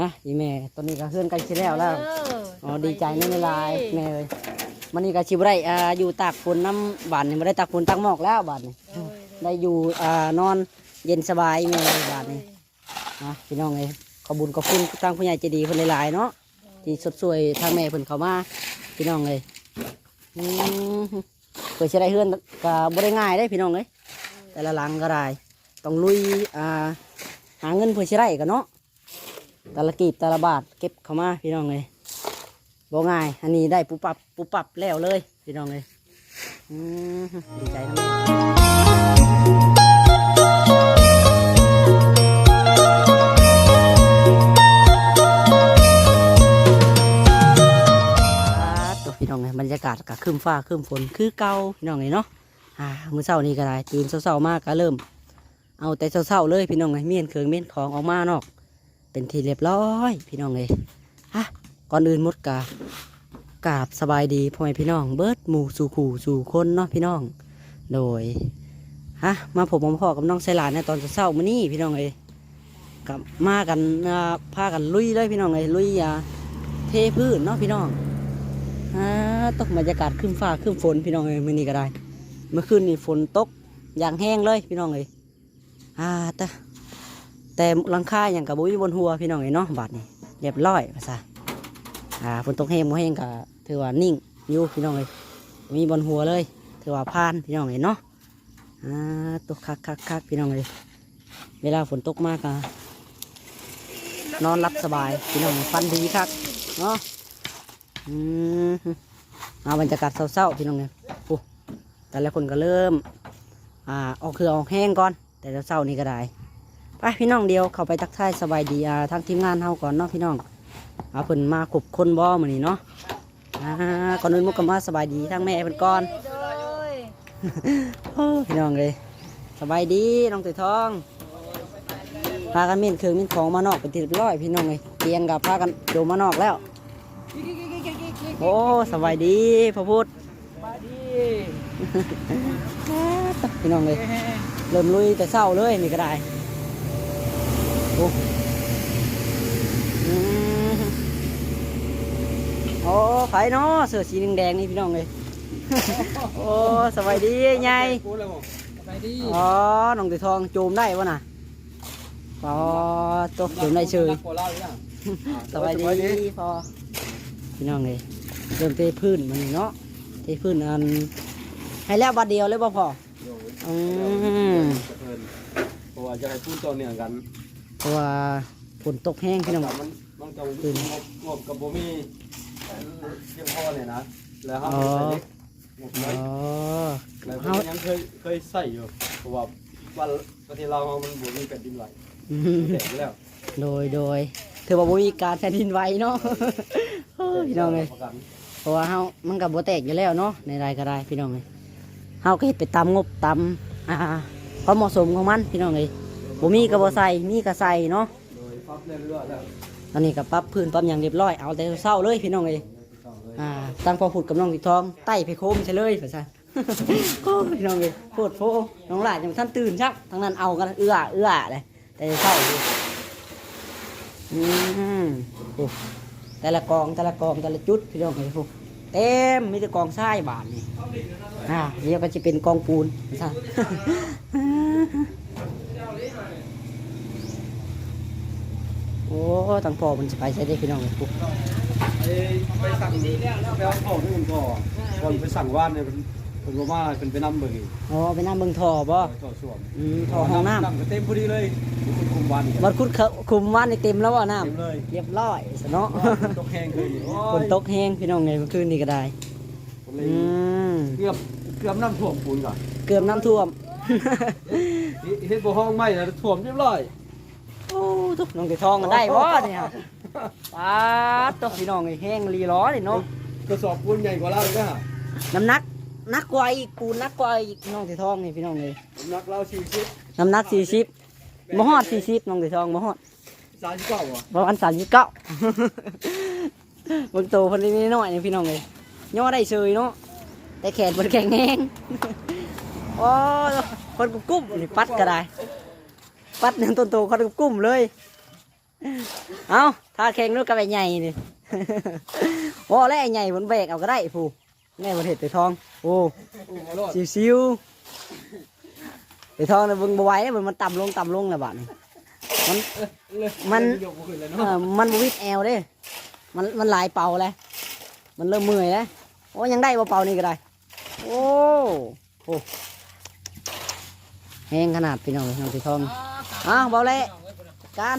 นะอีแม่ตอนนี้ก็เฮือนกันสิแล้วแล้วเอ๋อดีใจในเวลายแม่เลยมันนี่ก็ชิบไรอ่าอยู่ตากฝนน้ำบานนี่ไม่ได้ตากฝนตากหมอกแล้วบานนี่โดยได้อยู่อ่านอนเย็นสบายแม่เลยบานนี่นะพี่น้องเลยขอบุญขอบคุณทางผู้ใหญ่ใจดีคนหลายๆเนาะที่สดสวยทางแม่เพิ่นเข้ามาพี่น้องเลยอืมเพื่อจะได้เฮือนก็บ่ได้ง่ายได้พี่น้องเลยแต่ละหลังก็ได้ต้องลุยอ่าหาเงินเพื่อจะได้กันเนาะ ต่ละกีบต่ละบาทเก็บเข้ามาพี่น้องเลยบ่ง่าย อันนี้ได้ปุ๊บปับปุ๊บปับแล้วเลย พี่น้องเลยดีใจนะแม่อ่าตัวพี่น้องเลยบรรยากาศกับครึ้มฟ้าครึ้มฝนคือเก่าพี่น้องเลยเนาะอ่ามื้อเช้านี้ก็ได้ตื่นเช้าๆมากก็เริ่ม เอาแต่เช้าๆเลยพี่น้องเลยเมียนเคืองเมียนของออกมานอก เป็นที่เรียบร้อย พี่น้องเลยฮะก่อนอื่นมดกากาบสบายดีพ่อแม่พี่น้อง เบิร์ดหมู่สู่ขู่สู่คนเนาะพี่น้อง โดยฮะมาผมมาพ่อกับน้องไซลานในตอนเช้ามื้อนี้พี่น้องเอ้ยกับมากันอ่าพากันลุยเลยพี่น้องเอ้ยลุยอ่าเทพื้นเนาะพี่น้องอ่าตกบรรยากาศขึ้นฟ้าขึ้นฝนพี่น้องเอ้ยมื้อนี้ก็ได้ เมื่อคืนนี่ฝนตกอย่างแห้งเลยพี่น้องเอ้ยอ่าแต่ แต่หลังคาอย่างกับบุ้ยบนหัวพี่น้องเอ้ยเนาะบาดนี้เรียบร้อยภาษาอ่าฝนตกแห้งบ่แห้งก็ถือว่านิ่งอยู่พี่น้องเลยมีบนหัวเลย ถือว่าผ่านพี่น้องเลยเนาะอ่าตกคักคักคักพี่น้องเลยเวลาฝนตกมากก็นอนรับสบายพี่น้องฟันดีคักเนาะอืมเอาบรรยากาศเศร้าๆพี่น้องเลยโอ้แต่ละคนก็เริ่ม อ่าออกคือออกแห้งก่อน แต่เศร้าๆนี่ก็ได้ ไปพี่น้องเดียวเข้าไปทักทายสบายดีอ่าทางทีมงานเฮาก่อนเนาะพี่น้องเอาเพิ่นมาขบคนบ่มื้อนี้เนาะอ่าก่อนอื่นมุกก็มาสบายดีทั้งแม่เพิ่นก่อนโดยโอ้พี่น้องเอ้ยสบายดีน้องตุ้ยทองพากันมีนเครื่องมีนของมานอกเป็นที่เรียบร้อยพี่น้องเอ้ยเตียงกับพากันโยมมานอกแล้ว โอ้สบายดีพระพุทธไปดีพี่น้องเอ้ยเริ่มลุยแต่เช้าเลยนี่ก็ได้ โอ้อืมโอ้ไผเนาะเสื้อสีแดงๆนี่พี่น้องเอ้ยโอ้สบายดีไงพูดเลยบอกไปดีอ๋อน้องตีทองจูมได้ปะน่ะอ๋อตัวจูมได้เชยรักกว่าเราหรือยังสบายดีพอพี่น้องเลยเริ่มเทพื้นมันนี่เนาะเทพื้นอันให้แล้วบัดเดียวเลยบ่พออืมเพราะว่าจะให้พูดต่อเนื่องกัน เพราะว่าฝนตกแห้งพี่น้องแต่มันมันจะงบงบกับบ่มีเพียงพอเนี่ยนะ แล้วเขาใส่เล็กงบอ๋น้อยอแล้วเฮาผมยังเคยเคยใส่อยู่เพราะว่าวันประเทศเรามันบ่มีแผ่นดินไหวอืมแตกไปแล้วโดยโดยถือว่าบ่มีการแผ่นดินไหวเนาะโอ้ยพี่น้องเลย ประกันเพราะว่าเฮามันกับบ่แตกอยู่แล้วเนาะในรายก็ได้พี่น้องเลยเฮาก็เฮ็ดไปตามงบตามอ่าความเหมาะสมของมันพี่น้องเลย บ่มีก็บ่ใส่ มีก็ใส่เนาะ โดยปั๊บเรื่อยแล้วตอนนี้ก็ปรับพื้นปรับหยังเรียบร้อย เอาแต่เช้าเลยพี่น้องเลยต่อเลยอ่า ตั้งพอพูดกับน้องติดทอง ไต่ไปโคมใช่เลยว่าซั่นโอ้พี่น้องเลยโคตรโฟน้องหลานยังท่านตื่นชักทั้งนั้นเอากันเอื้อเอื้อเลย แต่เช้าอยู่อืมโอ้แต่ละกองแต่ละกองแต่ละจุดพี่น้องเลยพวกเต็มมีแต่กองทรายบานนี่ อ่าเดี๋ยวก็จะเป็นกองปูนใช่ โอ้ตั้งพอมันจะไปใช้ได้พี่น้องเลยพวกไปไปสั่งไปเอาของที่อื่นก่อนก่อนไปสั่งว่านเนี่ยเป็นเป็นบ่มาเป็นไปนำเบิ่งอีกอ๋อไปน้ำเมืองทอบ่ต่อส่วมอืมทอห้องน้ำก็เต็มพอดีเลยคุณคุมวันบัดคุดเขาคุมว่านในเต็มแล้วว่าน้เต็มเลยำเรียบร้อยสเนาะตกแห้งคืนฝนตกแห้งพี่น้องไงเมื่อคืนนี้ก็ได้อืมเกือบเกือบน้ำท่วมปูนก่อนเกือบน้ำท่วมเฮ็ดบ่ห้องไหม้แล้วท่วมเรียบร้อยโอ้ ทุกน้องติทองกันได้บ่เนี่ยปาดตกพี่น้องไอ้แห้งรีล้อนี่เนาะกระสอบปูนใหญ่กว่าเราอีกนะน้ำหนักหนักกว่าอีกปูนหนักกว่าอีกน้องติทองนี่พี่น้องเลยน้ำหนักเราสี่สิบน้ำหนักสี่สิบบ่ฮอดสี่สิบน้องติทองบ่ฮอดสามสิบเก้าอะประมาณสามสิบเก้าบางโตคนนี้น้อยๆนี่พี่น้องเลยย่อได้เฉยเนาะแต่แขนบนแข็งแห้งโอ้ยคนกุ้มๆนี่ปัดก็ได้ ปัดหนึ่งต้นโตคนกุ้มๆเลยเอาถ้าแข่งนู้นก็ไปใหญ่นี่โอ้แล้วไอ้ใหญ่บนแบกเอาก็ได้ผู้แม่บนเห็ดไปทองโอ้อู้มาโลดซิวๆไปทองนะเบิ่งบ่ไหวแล้วมันมันต่ำลงต่ำลงแล้วบัดนี้มันเลยมันยกบ่ขึ้นเลยเอเนาะอมันบวิดแอลเด้มันมันหลายเป่าเลยมันเริ่มเมื่อยแล้วโอ้ยังได้บ่เป่านี่ก็ได้โอ้โห แห้งขนาดพี่น้องเลยน้องสีทองอ้าวเบาเลยการ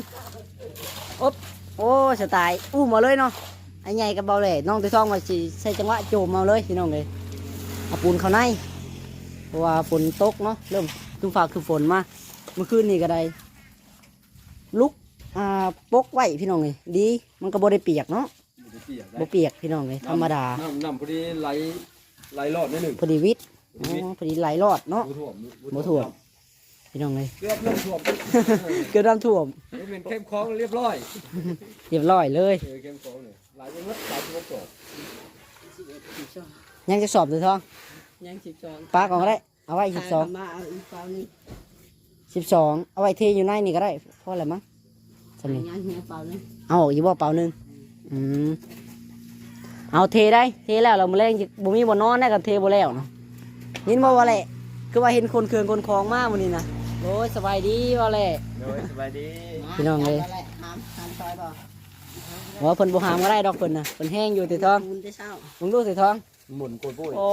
อ๊บโอ้สไตล์อู้มาเลยเนาะไอ้ใหญ่กับเบาเลยน้องสีทองมาสิใส่จังหวะโจมเอาเลยพี่น้องเลยเอาปูนเข้าในเพราะว่าฝนตกเนาะเริ่มคือฟ้าคือฝนมาเมื่อคืนนี่ก็ได้ลุกอ่าปกไว้พี่น้องเลยดีมันก็บ่ได้เปียกเนาะบ่ได้เปียกได้บ่เปียกพี่น้องเลยธรรมดาน้ำน้ำพอดีไหลไหลรอดนิดหนึ่งพอดีวิทย์พอดีวิทย์อ๋อพอดีไหลรอดเนาะบ่ท่วมบ่ท่วม พี่น้องเลยเกือบน้ำท่วมเกิดน้ำท่วมนี่เป็นเข้มคลองเรียบร้อยเรียบร้อยเลยเออเข้มคลองเนี่ยหลายจังหวัดหลายจังหวัดตกยังจะสอบหรือทองยังสิบสองปลาก่อนก็ได้เอาไว้สิบสองมาเอาอีกเปล่านี่สิบสองเอาไว้เทอยู่ในนี่ก็ได้เพราะอะไรมั้งสำนี้ยังเหี่ยเปล่านี่เอาออกอยู่บ่เปล่าหนึงอืมเอาเทได้เทแล้วเรามาเล่นบ่มีบ่นอนได้กับเทบ่แล้วเนาะยินบ่ว่าแหละคือว่าเห็นคนเครื่องคนคลองมากวันนี้นะ โอ้ยสบายดีว่าแหละโดยสบายดีพี่น้องเลยาแหละหามหามซอยบ่ว่าเพิ่นบ่หามก็ได้ดอกเพิ่นน่ะเพิ่นแห้งอยู่ติทองบุญได้เช้ามึงดูสิทองหมุนโกยปุ้ยโอ้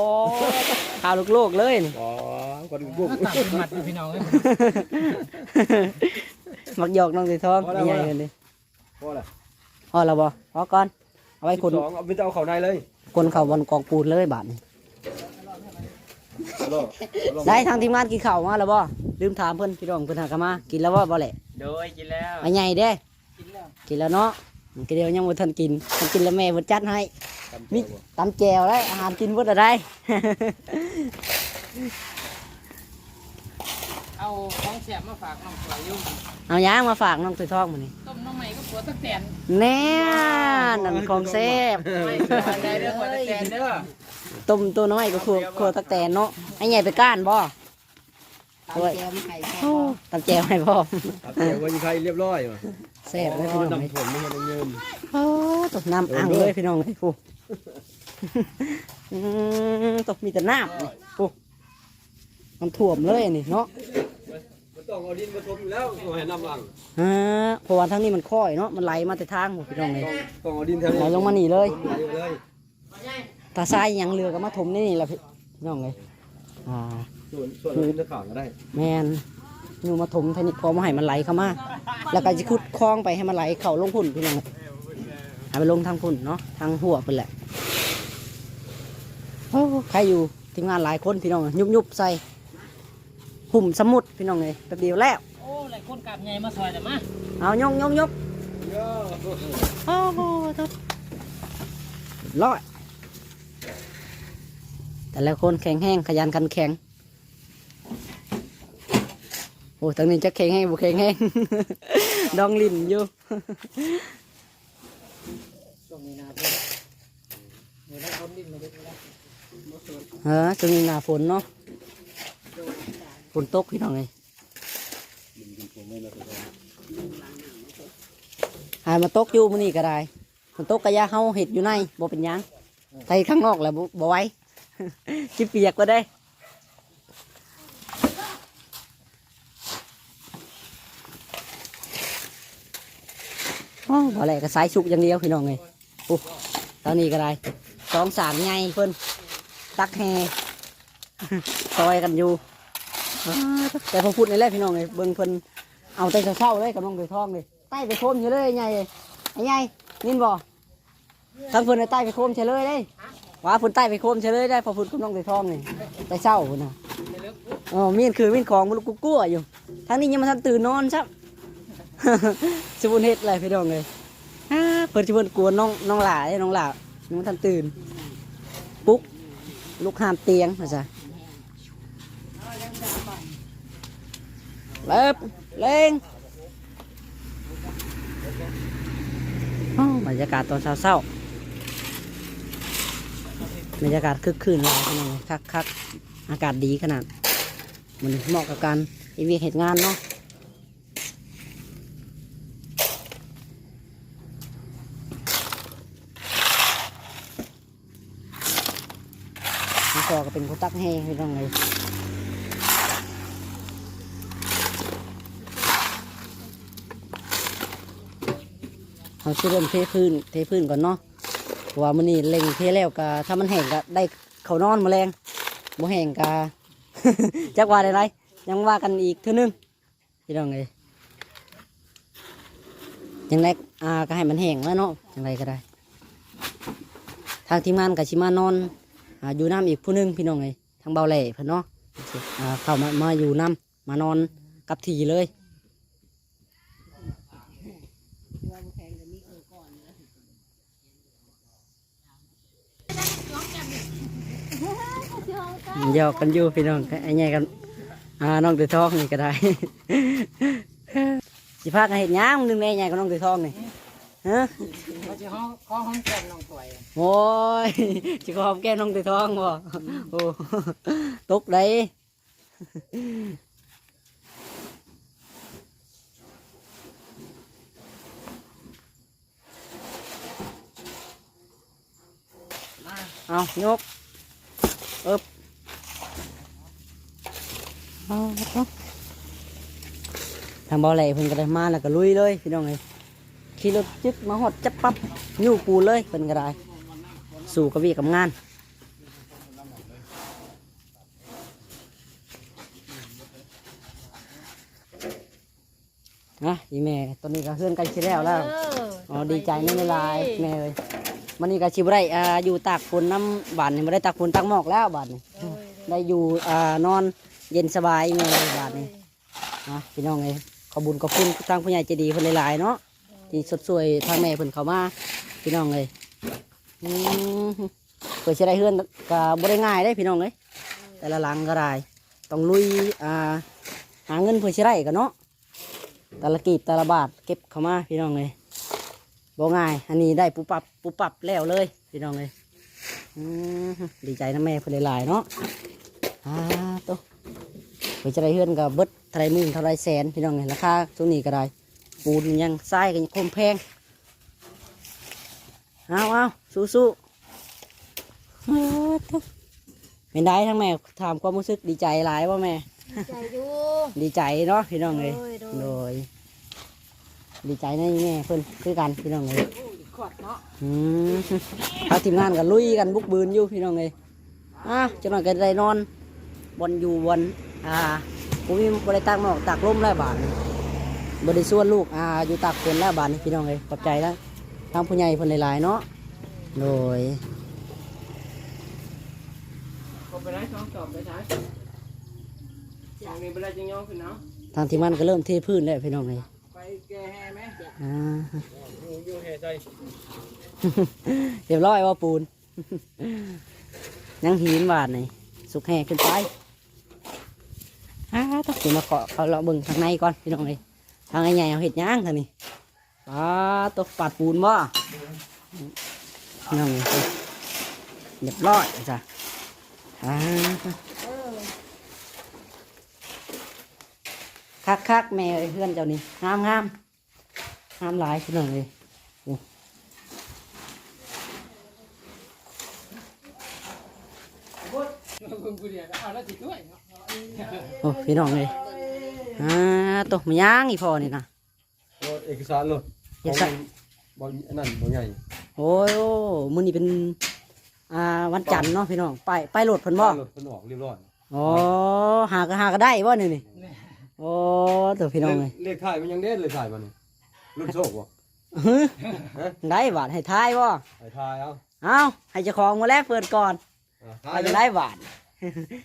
ข่าวลูกโลกเลยนี่อ๋อคนบุกตัดมัดพี่น้องเอ้ยมักหยอกน้องสิทองพอแล้วใหญ่เลยพอละพอแล้วบ่พอก่อนเอาไว้คนสองเอาไปเอาเข้าในเลยคนเข้าบนกองปูนเลยบาดนี้เอาล่ะเอาล่ะได้ทางทีมงานกินข้าวมาแล้วบ่ ลืมถามเพิ่นพี่น้องเพิ่นหากนมา กินแล้วบ่บ่แหละโดยกินแล้วไอ้ใหญ่เด้กินแล้วกินแล้วเนาะกินเดียวยังบ่ทันกินทันกินแล้วแม่บ่จัดให้มีตำแจวได้อาหารกินเบิดอะได้ เอาของเสียบมาฝากน้องสวยอยู่เอาย่างมาฝากน้องสิทองมื้อนี้ต้มน้องใหม่ก็ปวดตะแตนแน่นั่นของแซ่บไม่สบายใจเด้อปวดตะแตนเด้อต้มตัวน้อยก็ครัวครัวตะแตนเนาะไอ้ใหญ่ไปก้านบ่ ตามแจวมาให้พ่อตำแจวให้พ่อครับเดี๋ยววันนี้ใครเรียบร้อยมาแซ่บเลยพี่น้องเลยน้ำผลไม่ใช่น้ำเงินโอ้ตกน้ำอ่างเลยพี่น้องเลยฟูอืมตกมีแต่น้ำนี่ฟูมันท่วมเลยนี่เนาะมันต้องเอาดินมาทมอยู่แล้วเอาให้น้ำหลังอ่าเพราะว่าทั้งนี้มันค่อยเนาะมันไหลมาแต่ทางหมดพี่น้องเลยต้องเอาดินแถวไหลนี้ลงมานี่เลยไหลไปเลยตาทรายยังเรือก็มาถมนี่นี่แหละพี่น้องเลยอ่า ส่วนส่วนดินจะขางก็ได้แมนอยู่มาถมทางนี้พอมาให้มันไหลเข้ามา แล้วก็จะขุดคลองไปให้มันไหลเข่าลงพุ่นพี่น้องให้มันลงทางพุ่นเนาะทางหัวเป็นแหละโอ้ใครอยู่ทีมงานหลายคนพี่น้องยุบยุบๆใส่หุ่มสมุดพี่น้องเลยแป๊บเดียวแล้วโอ้หลายคนกลับไงมาซอยแต่มาเอายกยกยกโอ้โหทุกร้อยแต่ละคนแข็งแห้งขยันขันแข็ง โอ้ทางนี้จะแข็งแห้งบุแข็งแห้งดองลิ่นอยู่ช่วงนี้นะเพิ่นเดี๋ยวได้คนดิ้นมาเด็กแล้วเออจะมีหนาฝนเนาะฝนตกพี่น้องเลยหายมาตกอยู่มื้อนี้ก็ได้ฝนตกกระยาเฮาเห็ดอยู่ในบ่เป็นหยังไปข้างนอกแหล้วบ่บ่ไหว้จิเปียกก็ได้ โอ้บ่แหลกก็สายสุกอย่างเดียวพี่น้องเลยโอ้ตอนนี้ก็ได้สองสามไงเพิ่นตักแฮซอยกันอยู่อ้าวแต่พอพูดในแรกพี่น้องเลยเบิ่งเพิ่นเอาแต่เช้าๆเลยกับน้องไปท้องเลยใต้ไปโคมอยู่เลยไอ้ไงไอ้ไงนินบ่ทั้งเพิ่นน่ะใต้ไปโคมเฉยเลยเลยว่าเพิ่นใต้ไปโคมเฉยเลยได้พอพูดกับน้องไปท้องนี่แต่เช้าพุ่นน่ะอ๋อมีนคือมีนของมันลูกกู้ๆอยู่ทั้งนี้ยังมาทันตื่นนอนซับ สมุนเฮ็ดอะไรพี่น้องเลยอ้าเพิ่นสิเพิ่นกวนน้องน้องหลาเด้น้องหลายังมาทันตื่นปุ๊กลูกหามเตียงนะจ๊ะเล็บเล่งอ้าวบรรยากาศตอนเช้าๆบรรยากาศคึกคืนหลายขนาดเลยคักคักๆอากาศดีขนาดมันเหมาะกับการอีเวียกเหตุงานเนาะ พอก็เป็นคนตักแห้งพี่น้องเลยเขาชิเริ่มเทพื้นเทพื้นก่อนเนาะเพราะว่ามันนี่เล็งเทแล้วก็ถ้ามันแห้งก็ได้เขานอนมาแรงบ่แห้งก็จักว่าได้ไรยังว่ากันอีกเท่านึงพี่น้องเลยยังไงอ่าก็ให้มันแห้งแล้วเนาะยังไงก็ได้ ทางทีมงานกับชิมานอน อยู่น้ำอีกผู้หนึงพี่น้องเลยทางเบาแหล่เพิ่นเนาะอ่าเข้ามามาอยู่น้ำมานอนกับทีเลยหยอกกันอยู่พี่น้องไอ้ใหญ่กันอ่าน้องตือทองนี่ก็ได้สิพากันเห็นย่างมึงนึงแม่ใหญ่กับน้องตือทองนี่ ฮะเขาจะห้องข้อห้องแก้มน้องต่อยโอ้ยสิขอมแก้มน้องตือทองบ่โอ้ตกได้เอายกเอบเอาเอาทางบ่อไหลเพิ่นก็ได้มาแล้วก็ลุยเลยพี่น้องเอ้ย ขี่รถจึกมาหดจับปั๊บยู่ปูเลยเพิ่นก็ได้สู่กับวีกับงานนะอีแม่ตอนนี้ก็เฮือนกันชิแล้วแล้วอ๋อดีใจไม่เป็นไรแม่เลยมันนี่ก็ชิบไรอ่าอยู่ตากฝนน้ำบานนี่ไม่ได้ตากฝนตากหมอกแล้วบานนี่ได้อยู่อ่านอนเย็นสบายแม่เลยบานนี่นะพี่น้องเลยขอบุญขอบคุณทางผู้ใหญ่ใจดีเพิ่นหลายๆเนาะ ที่สดสวยทางแม่เพิ่นเข้ามาพี่น้องเลยอืมเปิดเชได้เฮือนก็บ่ได้ง่ายได้พี่น้องเลยแต่ละหลังก็ได้ต้องลุยอ่าหาเงินเพื่อเชได้กันเนาะแต่ละกีบแต่ละบาทเก็บเข้ามาพี่น้องเลยบ่ง่าย อันนี้ได้ปุ๊บปับปุ๊บปับแล้วเลย พี่น้องเลยดีใจนะแม่เพื่อนหลายๆเนาะอ่าตัวไปจะได้เฮือนกับเบิดเท่าไรมื่นเท่าไรแสนพี่น้องเลยราคาช่วงนี้ก็ได้ ปูนยังทรายก็ยังคมแพงเอาเอาสู้สู้ๆอ้าวโถ่เป็นได้ทั้งแม่ถามความรู้สึกดีใจหลายว่าแม่ใจอยู่ดีใจเนาะพี่น้องเลยโดยโดยโดยดีใจในะแม่เพื่อนคือกันพี่น้องเลยขวดเนาะอืมถ้าทีมงานกันลุยกันบุกบืนอยู่พี่น้องเลยอะจังหน่อยก็ได้นอนบนอยู่บนอ่าผมมีบริตากหมอกตากลมแล้วบาท บริส่วนลูกอ่าอยู่ตากฝนแล้วบาทนี่พี่น้องเลยขอบใจแล้วทางผู้ใหญ่เพิ่นหลายๆเนาะโดยก็ไปได้ช่องจอบไปใช้ช่องนี้ไปได้จังย่อขึ้นเนาะทางทีมงานก็เริ่มเทพื้นแล้วพี่น้องเลยไปแก้แห่ไหมอ่าอยู่เหตุใจเรียบร้อยว่าปูน ยังหินบาทนี่สุกแห่ขึ้นไปอ่าต้องสิมาเกาะเขาเราเบิ่งทางในก่อนพี่น้องเลย ทางใหญ่ๆเอาเห็ดย่างทางนี้ปาตกปาดปูนบ่พี่น้องเลยเรียบร้อยจ้ะอ่าคักคักๆแม่เอ้ยเพื่อนเจ้านี่งามงามงามหลายพี่น้องเลยเพิ่งกูเดียวเอาแล้วติดด้วยเนาะโอ้พี่น้องเลย อ่าตกมาย่างอีพอนี่นะโอ้เอกสารเลยเอกสารบอลอันนั้นบอลใหญ่โอ้ยโอ้มื้อนี้เป็นอ่าวันจันทร์เนาะพี่น้องไปไปโหลดเพิ่นบ่รถเพิ่นออกเรียบร้อยโอ้หาก็หาก็ได้บ่นี่นี่โอ้ตัวพี่น้องเลยเลขถ่ายมันยังเด็ดเลยถ่ายมันนี่รุ่นโชคบ่ฮึได้บาทให้ทายบ่ไอ้ถ่ายเอาเอ้าให้เจ้าของมาแลกเปิดก่อนอะไปถ่ายจะได้บาท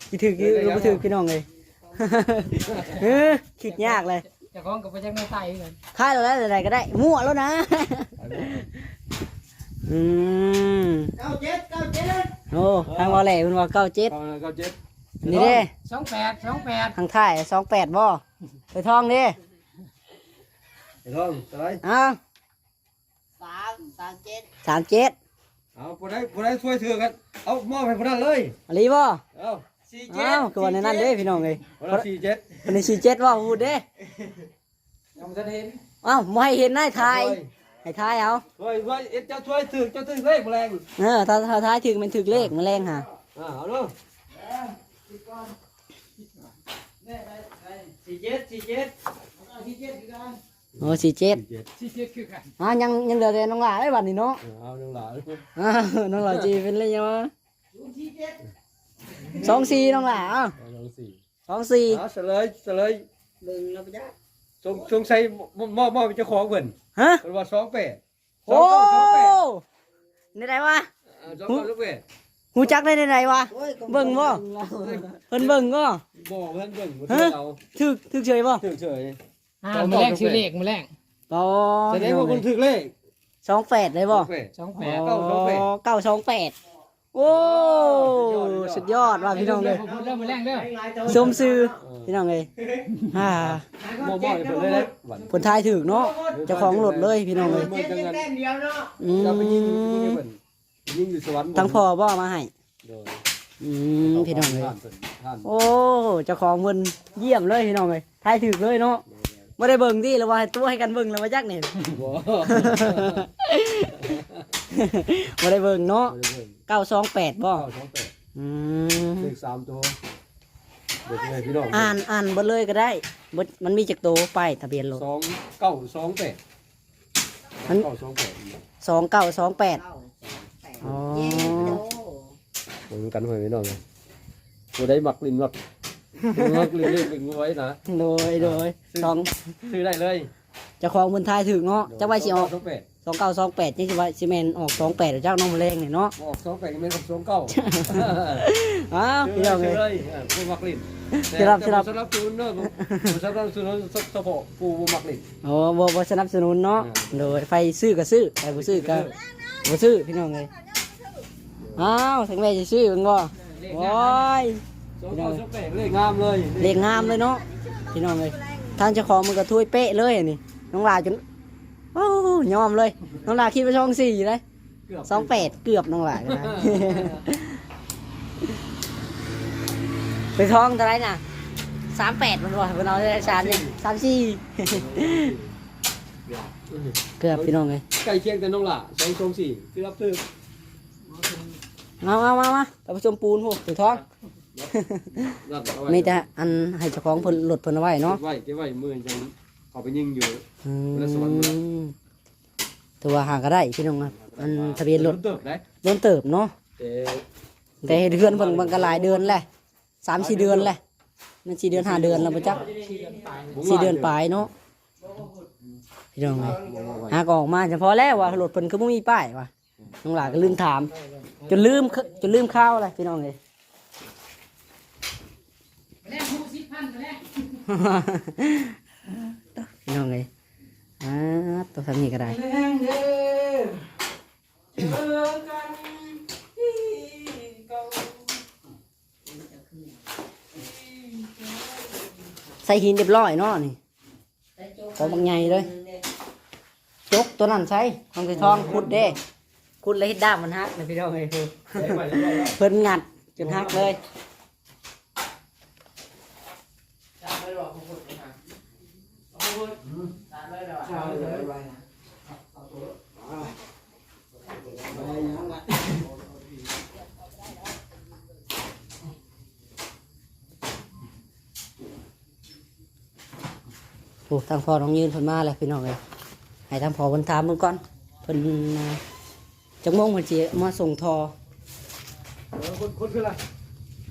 คิดถึงอยู่รู้บ่ถึงพี่น้องเลย เฮ้อคิดยากเลยจะคล้องกับไปจังไม่ใส่เลยทายแล้วอะไรก็ได้ มั่วแล้วนะถ่ายบ่อืมเก้าเจ็ดเก้าเจ็ดโอ้ทางว่าแหล่เพิ่นว่าเก้าเจ็ดเอาเลยเก้าเจ็ดนี่เด้สองแปดสองแปดทางท้ายสองแปดบ่ไปท่องเด้ไอ้ท่องตายอ้าวสามสามเจ็ดสามเจ็ดเอาผู้ใดผู้ใดช่วยถือกัน เอามอบให้ผู้นั้นเลยอะไรบ่เอา สี่เจ็ดอ้าวคือวันในนั้นเด้พี่น้องเลยคนละสี่เจ็ดวันนี้สี่เจ็ดว่าพูดเด้ยังจะเห็นอ้าวไม่ให้เห็นหน้าทาย ให้ทายเอาช่วยช่วยเอ็ดเจ้าช่วยถือเจ้าถือเลขแมลงเออถ้าถ้าทายถึงมันถึงเลขมันแรงฮะอ่าเอาเนาะสี่เจ็ดสี่เจ็ดโอ้สี่เจ็ดเจ็ดสี่เจ็ดคือกันอะยังยังเหลือแต่น้องหลาไอ้บัดนี้เนาะเอาเรื่องหลานอ้าวน้องหลาจีเป็นเลยยังวะ สองสี่น้องหลาอ้าวเอาลองสี่สองสี่เอาเสลยเสลยเบิ่งแล้วไปจ้ะสงสงสัยมอบมอบเป็นเจ้าของเพิ่นฮะเพิ่นว่าสองแปดสอโอ้งเก้าสองแปดนี่ไรวะอ่าสองเก้าสองแปดหูจักได้ในไหนวะโอ้ยก็เบิ่งบ่เราเพิ่นเบิ่งก็บอกเพิ่นเบิ่งบ่ฮะเอาถึกถึกเฉยบ่ถึงเฉยอ่ามาแรกชื่อเลขมาแรกปอแสดงว่าคนถึกเลขสองแปดเลยบ่สองแปดสองแปอ๋ดอเก้าสองแปดเก้าสองแปด โอ้สุดยอดว่ะพี่น้องเลยพูดเริ่มมาแรกเด้อสมซื้อพี่น้องเลยอ่าบ่บ่ให้เพิ่นเลยนะหวันผลทายถึกเนาะเจ้าของรถเลยพี่น้องเลยเบิ่งจังงั้นอืเราไปยิงยิงมให้เพิ่นยิงอยู่สวรรค์ทั้งพ่อบ่มาให้โดยอืมพี่น้องเลยท่านเพิ่นท่านโอ้เจ้าของเพิ่นเยี่ยมเลยพี่น้องเลยทายถึกเลยเนาะไม่ได้เบิ่งที่แล้วว่าให้ตัวให้กันเบิ่งแล้วมาจักนี่ บ่ ไม่ได้เบิ่งเนาะบ่ได้เบิ่งเก้าสองแปดบ่เก้าสองแปดอืมเลขสามตัวเด็กไงพี่น้องอ่านอ่านเบดเลยก็ได้เบิดมันมีจักโตวป้ายทะเบียนรถ สองเก้าสองแปดมัน เก้าสองแปดสองเก้าสองแปดเก้าแปดอ๋อ เย็ดโดเหมือนกันหอยพี่น้องเลยตัวได้หมักลิ้นหมักมักลิ้นเลขลิ้นไว้นะโดยโดยสองซื้อได้เลยเจ้าของเพิ่นทายถึกเนาะจักว่าสิออก สองแปด สองเก้าสองแปดนี่สิว่าสิแมนออกสองแปดเจ้าน้องมะเร็งเนี่ยเนาะออกสองแปดก็ไม่ออกสองเก้าอ้าวพี่น้องเลยเลยผู้มักลิ้นสิรับสิรับสำหรับจูนเนอะผมสำหรับจูนเฉพาะผู้มักลิ้นโอ้บ่บ่สนับสนุนเนาะอืมโดยไฟซื้อก็ซื้อไฟบ่ซื้อก็บ่ซื้อพี่น้องเลยอ้าวถึงแม่จะซื้อมันบ่โอ้ยสองเก้าสองแปดเลขงามเลยเลขงามเลยเนาะพี่น้องเลยทางเจ้าของมันก็ถ้วยเป๊ะเลยอันนี่น้องลาจน โอ้ยอมเลย น้องลาคิดว่าช่องสี่เลยเกือบสองแปดเกือบน้องหลายนะไปท้องเท่าไหรน่ะสามแปดมันบ่เป็นเอาได้สามนี่สามสี่เกือบพี่น้องเลยใกล้เคียงแต่น้องล่ะสองสองสี่คือรับถือมามามามาแต่ผู้ชมปูนพวกถือท้องนั่นเอาไว้มีแต่อันให้เจ้าของเพิ่นหลดเพิ่นเอาไว้เนาะเก็บไว้เก็บไว้มือจัง เขาไปยิงอยู่ อืแล้วสวรรค์หมดแล้วมตัวห่างก็ได้พี่น้องครับอันทะเบียนรถเติบได้โดนเติบเนาะแต่แต่เดือนเพิ่นมันก็หลายเดือนแหละสามสี่เดือนแหละมันสี่เดือนห้าเดือนแล้วบ่จักสี่เดือนปลายเนาะพี่น้องเลยหากออกมาเฉพาะแล้วว่ารถเพิ่นคือบ่มีป้ายว่ะน้องหลานก็ลืมถาม จนลืมจนลืมข้าวเลยพี่น้องเลยแรกผู้สิบ พี่น้องเลยอ่าตัวทำนี่ก็ได้แรงเด้ใส่หินเรียบร้อยเนาะนี่ของบางใหญ่เลยจกตัวนั้นใช้ทองใส่ทองขุดเด้ขุดเลยเฮ็ดด้ามมันฮักเลยพี่น้องเลยเรียบร้อยแล้วเพิ่นงัดจนฮักเลย จำไม่หรอกผู้คนนะผู้คนจำไม่หรอกจำไม่หรอก โอ้ทางพ่อน้องยืนเพิ่นมาเลยพี่น้องเลยให้ทางพ่อเพิ่นถามมึงก่อนเพิ่นอ่าจักโมงเพิ่นสิมาส่งทอเดี๋ยวคนคนขึ้นละ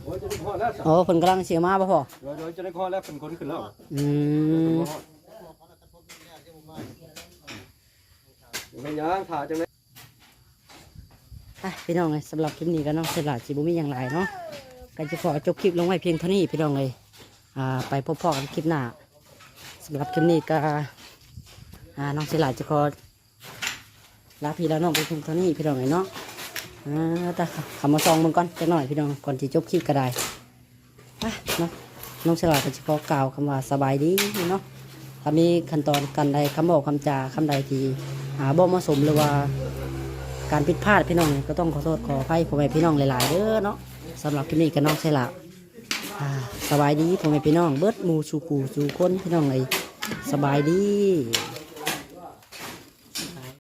โอ้ยจะได้คอแล้วสิอ๋อเพิ่นกำลังสิมาบ่พ่อเดี๋ยวเดี๋ยวจะได้คอแล้วเป็นคนขึ้นแล้วอืมไม่ยังถ่าจังเลยอะพี่น้องเลยสำหรับคลิปนี้ก็น้องสลัดสิบุมีอย่างไรเนาะก็จะขอจบคลิปลงไว้เพียงเท่านี้พี่น้องเลยอ่าไปพบพ่อกันคลิปหน้าสำหรับคลิปนี้ก็น้องสลัดจะขอลาพี่แล้วน้องไปเพียงเท่านี้พี่น้องเลยเนาะอ่าแต่คำมาซองมึงก่อนจะหน่อยพี่น้องก่อนที่จบคลิปก็ได้เนาะน้องสลัดก็จะขอกล่าวคำว่าสบายดีเนาะถ้ามีขั้นตอนกันใดคำบอกคำจาคำใดที่หาบ่เหมาะสมหรือว่าการผิดพลาดพี่น้องก็ต้องขอโทษขออภัยพ่อแม่พี่น้องหลายๆเด้อเนาะสำหรับคลิปนี้ก็น้องใช่ละอ่าสบายดีพ่องพี่น้องเบิดมูสูกูสูคนพี่น้องเลย สบายดี